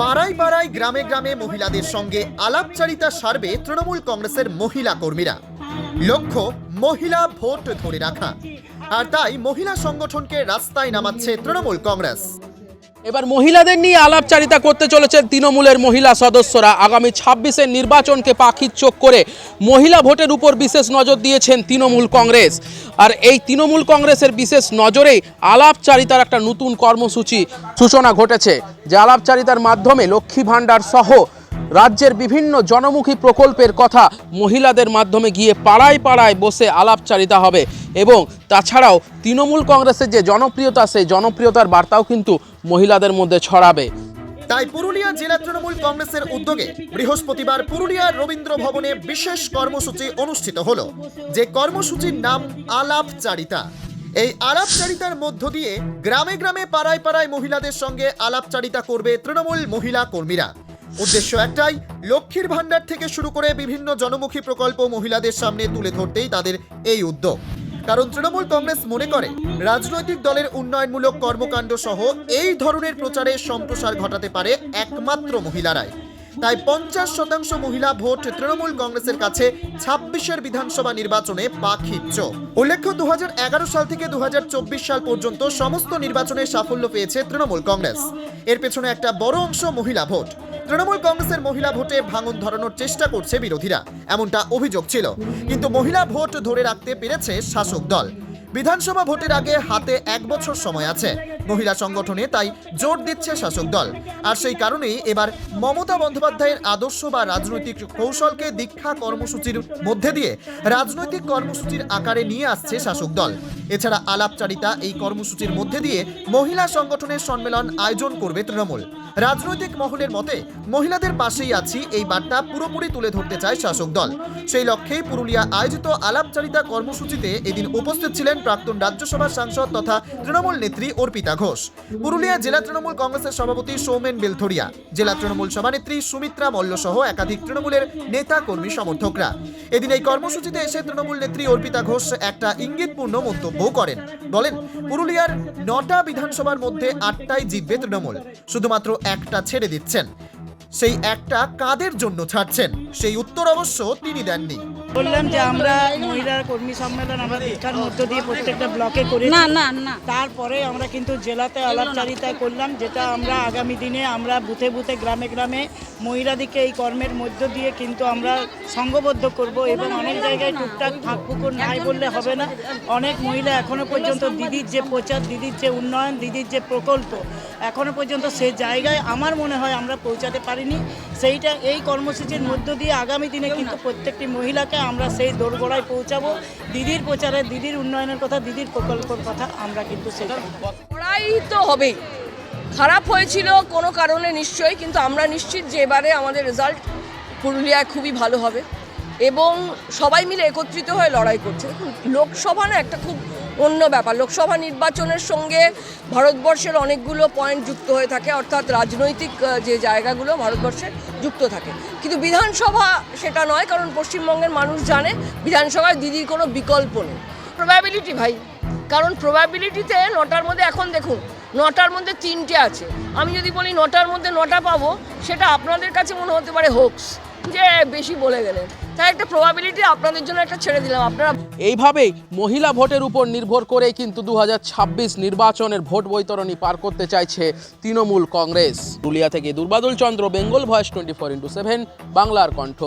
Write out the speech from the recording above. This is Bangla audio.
পাড়ায় পাড়ায়, গ্রামে গ্রামে মহিলাদের সঙ্গে আলাপচারিতা সারবে তৃণমূল কংগ্রেসের মহিলা কর্মীরা। লক্ষ্য, মহিলা ভোট ধরে রাখা। আর তাই মহিলা সংগঠনকে রাস্তায় নামাচ্ছে তৃণমূল কংগ্রেস। এবার মহিলাদের নিয়ে আলাপচারিতা করতে চলেছেন তৃণমূলের মহিলা সদস্যরা। আগামী ছাব্বিশের নির্বাচনকে পাখির চোখ করে মহিলা ভোটের উপর বিশেষ নজর দিয়েছেন তৃণমূল কংগ্রেস। আর এই তৃণমূল কংগ্রেসের বিশেষ নজরেই আলাপচারিতার একটা নতুন কর্মসূচি, সূচনা ঘটেছে। যে আলাপচারিতার মাধ্যমে লক্ষ্মী ভাণ্ডার সহ রাজ্যের বিভিন্ন জনমুখী প্রকল্পের কথা মহিলাদের মাধ্যমে গিয়ে পাড়ায় পাড়ায় বসে আলাপচারিতা হবে এবং তাছাড়াও তৃণমূল কংগ্রেসের যে জনপ্রিয়তা, সেই জনপ্রিয়তার বার্তাও কিন্তু মহিলাদের মধ্যে ছড়াবে। তাই পুরুলিয়া জেলা তৃণমূল কংগ্রেসের উদ্যোগে বৃহস্পতিবার পুরুলিয়ার রবীন্দ্র ভবনে বিশেষ কর্মসূচি অনুষ্ঠিত হলো, যে কর্মসূচির নাম আলাপচারিতা। এই আলাপচারিতার মধ্য দিয়ে গ্রামে গ্রামে পাড়ায় পাড়ায় মহিলাদের সঙ্গে আলাপচারিতা করবে তৃণমূল মহিলা কর্মীরা। উদ্দেশ্য একটাই, লক্ষ্মীর ভাণ্ডার থেকে শুরু করে বিভিন্ন জনমুখী প্রকল্প মহিলাদের সামনে তুলে ধরতেই তাদের এই উদ্যোগ। কারণ তৃণমূল কংগ্রেস মনে করে, রাজনৈতিক দলের উন্নয়নমূলক কর্মকাণ্ড সহ এই ধরনের প্রচারে সম্প্রসার ঘটাতে পারে একমাত্র মহিলারাই। তাই পঞ্চাশ শতাংশ মহিলা ভোট তৃণমূল কংগ্রেসের কাছে ছাব্বিশের বিধানসভা নির্বাচনে পাখিচ্ছ উল্লেখ্য দু সাল থেকে দু সাল পর্যন্ত সমস্ত নির্বাচনে সাফল্য পেয়েছে তৃণমূল কংগ্রেস। এর পেছনে একটা বড় অংশ মহিলা ভোট। তৃণমূল কংগ্রেসের মহিলা ভোটে ভাঙন ধরানোর চেষ্টা করছে বিরোধীরা। এমনটা অভিযোগ ছিল। কিন্তু মহিলা ভোট ধরে রাখতে পেরেছে শাসক দল। বিধানসভা ভোটের আগে হাতে এক বছর সময় আছে। মহিলা সংগঠনে তাই জোর দিচ্ছে শাসক দল। আর সেই কারণেই এবার মমতা বন্দ্যোপাধ্যায়ের আদর্শ বা রাজনৈতিক কৌশলকে দীক্ষা কর্মসূচির মধ্যে দিয়ে রাজনৈতিক কর্মসূচির আকারে নিয়ে আসছে শাসক দল। এছাড়া আলাপচারিতা এই কর্মসূচির মধ্যে দিয়ে মহিলা সংগঠনের সম্মেলন আয়োজন করবে তৃণমূল। রাজনৈতিক মহলের মতে, মহিলাদের পাশেই আছি এই বার্তা পুরোপুরি তুলে ধরতে চায় শাসক দল। সেই লক্ষ্যেই পুরুলিয়া আয়োজিত আলাপচারিতা কর্মসূচিতে এদিন উপস্থিত ছিলেন প্রাক্তন রাজ্যসভার সাংসদ তথা তৃণমূল নেত্রী অর্পিতা ঘোষ। পুরুলিয়া জেলা তৃণমূল কংগ্রেসের সভাপতি সৌমেন বেলথরিয়া, জেলা তৃণমূল সভানেত্রী সুমিত্রা মল্ল সহ একাধিক তৃণমূলের নেতা কর্মী সমর্থকরা। এদিন এই কর্মসূচিতে এসে তৃণমূল নেত্রী অর্পিতা ঘোষ একটা ইঙ্গিতপূর্ণ মন্তব্য করেন। বলেন, পুরুলিয়ার নটা বিধানসভার মধ্যে আটটাই জিতবে তৃণমূল, শুধুমাত্র একটা ছেড়ে দিচ্ছেন। সেই একটা কাদের জন্য ছাড়ছেন? সেই উত্তর অবশ্য তিনি দেননি। বললাম যে আমরা মহিলা কর্মী সম্মেলন আমরা দীক্ষার মধ্য দিয়ে প্রত্যেকটা ব্লকে করি না না না। তারপরে আমরা কিন্তু জেলাতে আলাপচারিতা করলাম যেটা আমরা আগামী দিনে আমরা বুথে বুথে গ্রামে গ্রামে মহিলাদিকে এই কর্মের মধ্য দিয়ে কিন্তু আমরা সংঘবদ্ধ করব এবং অনেক জায়গায় টুকটাক ফাঁক পুকুর নাই বললে হবে না। অনেক মহিলা এখনও পর্যন্ত দিদির যে প্রচার দিদির যে উন্নয়ন দিদির যে প্রকল্প এখনও পর্যন্ত সে জায়গায় আমার মনে হয় আমরা পৌঁছাতে পারিনি। সেইটা এই কর্মসূচির মধ্য দিয়ে আগামী দিনে কিন্তু প্রত্যেকটি মহিলাকে আমরা সেই দোরগোড়ায় পৌঁছাবো। দিদির প্রচারে, দিদির উন্নয়নের কথা, দিদির প্রকল্পের কথা আমরা কিন্তু সেটা তো হবেই। খারাপ হয়েছিল কোনো কারণে নিশ্চয়ই, কিন্তু আমরা নিশ্চিত যে এবারে আমাদের রেজাল্ট পুরুলিয়ায় খুবই ভালো হবে। এবং সবাই মিলে একত্রিত হয়ে লড়াই করছে। দেখুন, লোকসভা না একটা খুব অন্য ব্যাপার। লোকসভা নির্বাচনের সঙ্গে ভারতবর্ষের অনেকগুলো পয়েন্ট যুক্ত হয়ে থাকে, অর্থাৎ রাজনৈতিক যে জায়গাগুলো ভারতবর্ষে যুক্ত থাকে। কিন্তু বিধানসভা সেটা নয়, কারণ পশ্চিমবঙ্গের মানুষ জানে বিধানসভায় দিদির কোনো বিকল্প নেই। প্রবাবিলিটি ভাই, কারণ প্রবাবিলিটিতে নটার মধ্যে এখন দেখুন, নটার মধ্যে তিনটে আছে। আমি যদি বলি নটার মধ্যে নটা পাবো, সেটা আপনাদের কাছে মনে হতে পারে হোক্স যে বেশি বলে গেলেন। তাই একটা প্রবাবিলিটি আপনাদের জন্য একটা ছেড়ে দিলাম। আপনারা এইভাবেই মহিলা ভোটের উপর নির্ভর করেই কিন্তু দু হাজার ছাব্বিশ নির্বাচনের ভোট বৈতরণী পার করতে চাইছে তৃণমূল কংগ্রেস। পুরুলিয়া থেকে Durbadul Chandra, Bengal voice twenty four into seven, বাংলার কণ্ঠ।